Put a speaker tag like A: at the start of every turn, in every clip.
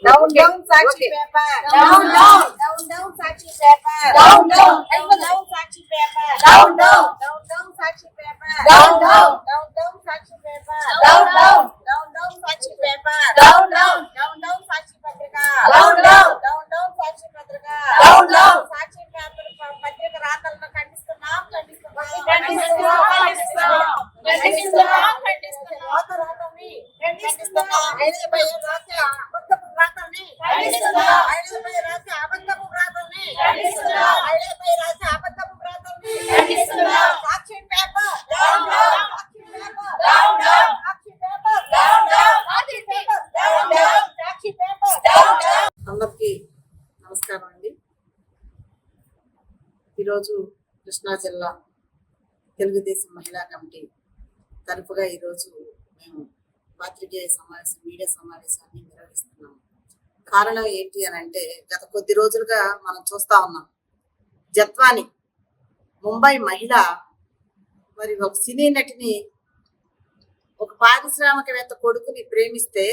A: Down, down, Sachi Pepper.
B: Down, down.
A: Down, down, Sachi Pepper.
B: Down, down.
A: Down, down, Sachi Pepper.
B: Down, down.
A: Down, down, Sachi Pepper.
B: Down, down.
A: Down, down, Sachi Pepper.
B: Down, down.
A: రాసే అబద్ధపు రాసే అబద్ధపు. Sakshi paper. Sakshi paper. Sakshi paper. Sakshi paper. Sakshi paper.
C: అందరికీ నమస్కారం అండి ఈరోజు కృష్ణా జిల్లా తెలుగుదేశం మహిళా కమిటీ తరపుగా ఈరోజు మేము పాత్రికేయ సమావేశం మీడియా సమావేశాన్ని నిర్వహిస్తున్నాం కారణం ఏంటి అని అంటే గత కొద్ది రోజులుగా మనం చూస్తా ఉన్నాం. జత్వాని ముంబై మహిళ మరి ఒక సినీ నటిని ఒక పారిశ్రామికవేత్త కొడుకుని ప్రేమిస్తే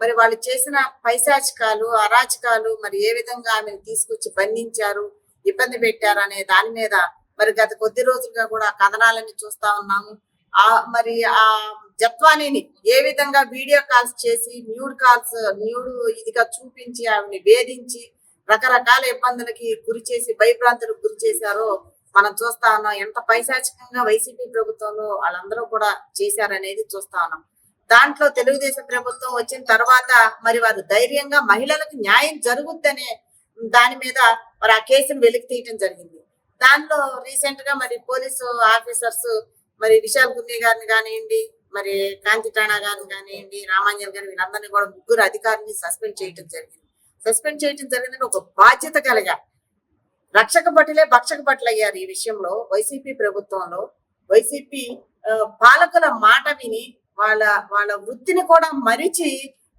C: మరి వాళ్ళు చేసిన పైశాచికాలు అరాచకాలు మరి ఏ విధంగా ఆమెను తీసుకొచ్చి బంధించారు ఇబ్బంది పెట్టారు అనే దాని మీద మరి గత కొద్ది రోజులుగా కూడా కథనాలని కథనాలన్నీ చూస్తా ఉన్నాము. ఆ మరి ఆ జత్వానీని ఏ విధంగా వీడియో కాల్స్ చేసి న్యూడ్ కాల్స్ న్యూడ్ ఇదిగా చూపించి ఆమెని వేధించి రకరకాల ఇబ్బందులకి గురి చేసి భయభ్రాంతులకు గురి చేశారో మనం చూస్తా ఉన్నాం. ఎంత పైశాచికంగా వైసీపీ ప్రభుత్వంలో వాళ్ళందరూ కూడా చేశారనేది చూస్తా ఉన్నాం. దాంట్లో తెలుగుదేశం ప్రభుత్వం వచ్చిన తర్వాత మరి వారు ధైర్యంగా మహిళలకు న్యాయం జరుగుద్దనే దాని మీద మరి ఆ కేసును వెలికి తీయటం జరిగింది. దాంట్లో రీసెంట్గా మరి పోలీసు ఆఫీసర్స్ మరి విశాల్ గున్నే గారిని కానివ్వండి మరి కాంతి టాణా గారిని కానివ్వండి రామాంజల్ గారిని వీళ్ళందరినీ కూడా ముగ్గురు అధికారిని సస్పెండ్ చేయటం జరిగింది. సస్పెండ్ చేయటం జరిగిందని ఒక బాధ్యత కలిగా రక్షక భటులే భక్షక భటులు అయ్యారు ఈ విషయంలో. వైసీపీ ప్రభుత్వంలో వైసీపీ పాలకుల మాట విని వాళ్ళ వాళ్ళ వృత్తిని కూడా మరిచి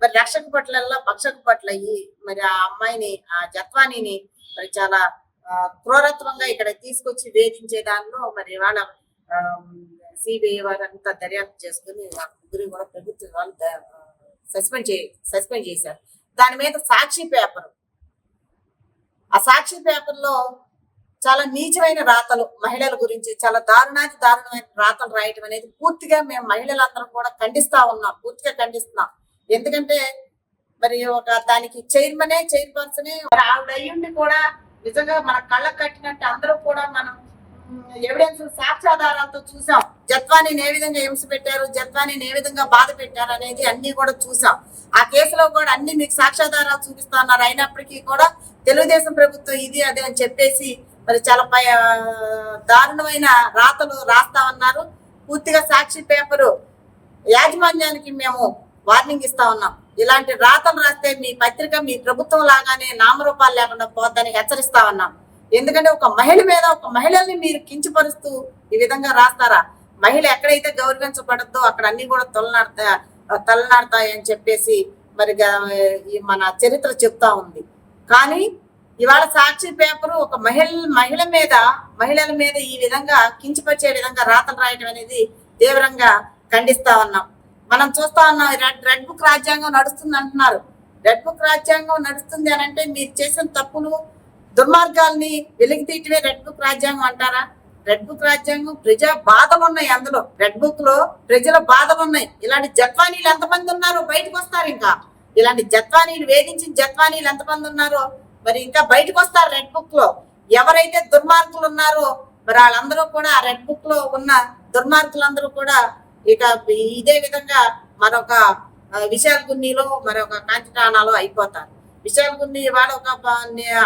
C: మరి రక్షక పట్లల్లో భక్షక పట్ల అయ్యి మరి ఆ అమ్మాయిని ఆ జత్వానిని మరి చాలా క్రూరత్వంగా ఇక్కడ తీసుకొచ్చి వేధించే దానిలో మరి వాళ్ళ సిబిఐ వారంతా దర్యాప్తు చేసుకుని ఆ ముగ్గురు కూడా ప్రభుత్వం వాళ్ళు సస్పెండ్ చే సస్పెండ్ చేశారు. దాని మీద సాక్షి పేపర్. ఆ సాక్షి పేపర్లో చాలా నీచమైన రాతలు మహిళల గురించి చాలా దారుణాది దారుణమైన రాతలు రాయటం అనేది పూర్తిగా మేము మహిళలందరం కూడా ఖండిస్తా ఉన్నాం పూర్తిగా ఖండిస్తున్నాం. ఎందుకంటే మరి ఒక దానికి చైర్మనే చైర్పర్సనే ఆవిడ అయ్యుండి కూడా నిజంగా మన కళ్ళకు కట్టినట్టు అందరూ కూడా మనం ఎవిడెన్స్ సాక్ష్యాధారాలతో చూసాం. జత్వానీని ఏ విధంగా హింస పెట్టారు జత్వానీని ఏ విధంగా బాధ పెట్టారు అనేది అన్ని కూడా చూసాం. ఆ కేసులో కూడా అన్ని మీకు సాక్ష్యాధారాలు చూపిస్తా ఉన్నారు. అయినప్పటికీ కూడా తెలుగుదేశం ప్రభుత్వం ఇది అదే అని చెప్పేసి మరి చాలా పై దారుణమైన రాతలు రాస్తా ఉన్నారు. పూర్తిగా సాక్షి పేపరు యాజమాన్యానికి మేము వార్నింగ్ ఇస్తా ఉన్నాం. ఇలాంటి రాతలు రాస్తే మీ పత్రిక మీ ప్రభుత్వం లాగానే నామరూపాలు లేకుండా పోద్దని హెచ్చరిస్తా ఉన్నాం. ఎందుకంటే ఒక మహిళ మీద ఒక మహిళల్ని మీరు కించపరుస్తూ ఈ విధంగా రాస్తారా? మహిళ ఎక్కడైతే గౌరవించబడద్దో అక్కడ అన్ని కూడా తొలనాడతా తలనాడతాయి అని చెప్పేసి మరి గ- ఈ మన చరిత్ర చెప్తా ఉంది. కానీ ఇవాళ సాక్షి పేపర్ ఒక మహిళ మహిళ మీద మహిళల మీద ఈ విధంగా కించపరిచే విధంగా రాతలు రాయటం అనేది తీవ్రంగా ఖండిస్తా ఉన్నాం. మనం చూస్తా ఉన్నాం రెడ్ రెడ్ బుక్ రాజ్యాంగం నడుస్తుంది అంటున్నారు. రెడ్ బుక్ రాజ్యాంగం నడుస్తుంది అని అంటే మీరు చేసిన తప్పులు దుర్మార్గాల్ని వెలికి తీయటమే రెడ్ బుక్ రాజ్యాంగం అంటారా? రెడ్ బుక్ రాజ్యాంగం ప్రజా బాధలు ఉన్నాయి అందులో. రెడ్ బుక్లో ప్రజల బాధలు ఉన్నాయి ఇలాంటి జత్వానీలు ఎంతమంది ఉన్నారో బయటకు వస్తారు ఇంకా. ఇలాంటి జత్వానీలు వేధించిన జత్వానీలు ఎంతమంది ఉన్నారో మరి ఇంకా బయటకు వస్తారు రెడ్ బుక్లో. ఎవరైతే దుర్మార్గులు ఉన్నారో మరి వాళ్ళందరూ కూడా రెడ్ బుక్లో ఉన్న దుర్మార్గులందరూ కూడా ఇక ఇదే విధంగా మరొక విశాఖ విశాల్ గున్నీలో మరొక కాంతిటానాలో అయిపోతారు. విశాల్ గున్ని ఇవాళ ఒక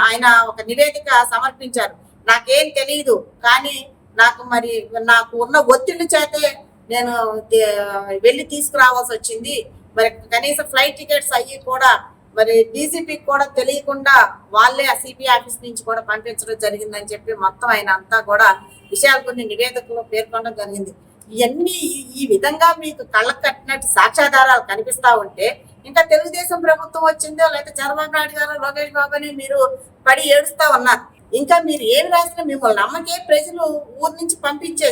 C: ఆయన ఒక నివేదిక సమర్పించారు. నాకేం తెలియదు కానీ నాకు మరి నాకు ఉన్న ఒత్తిడి చేతే నేను వెళ్ళి తీసుకురావాల్సి వచ్చింది. మరి కనీసం ఫ్లైట్ టికెట్స్ అయ్యి కూడా మరి డీజీపీకి కూడా తెలియకుండా వాళ్ళే ఆ సిపి ఆఫీస్ నుంచి కూడా పంపించడం జరిగిందని చెప్పి మొత్తం ఆయన అంతా కూడా విషయాలు కొన్ని నివేదికలో పేర్కొనడం జరిగింది. ఇవన్నీ ఈ- విధంగా మీకు కళ్ళకు కట్టినట్టు సాక్ష్యాధారాలు కనిపిస్తా ఉంటే ఇంకా తెలుగుదేశం ప్రభుత్వం వచ్చిందో లేకపోతే చంద్రబాబు నాయుడు గారు లోకేష్ బాబు అని మీరు పడి ఏడుస్తా ఉన్నారు. ఇంకా మీరు ఏమి రాసినా మిమ్మల్ని నమ్మకే ప్రజలు ఊరు నుంచి పంపించే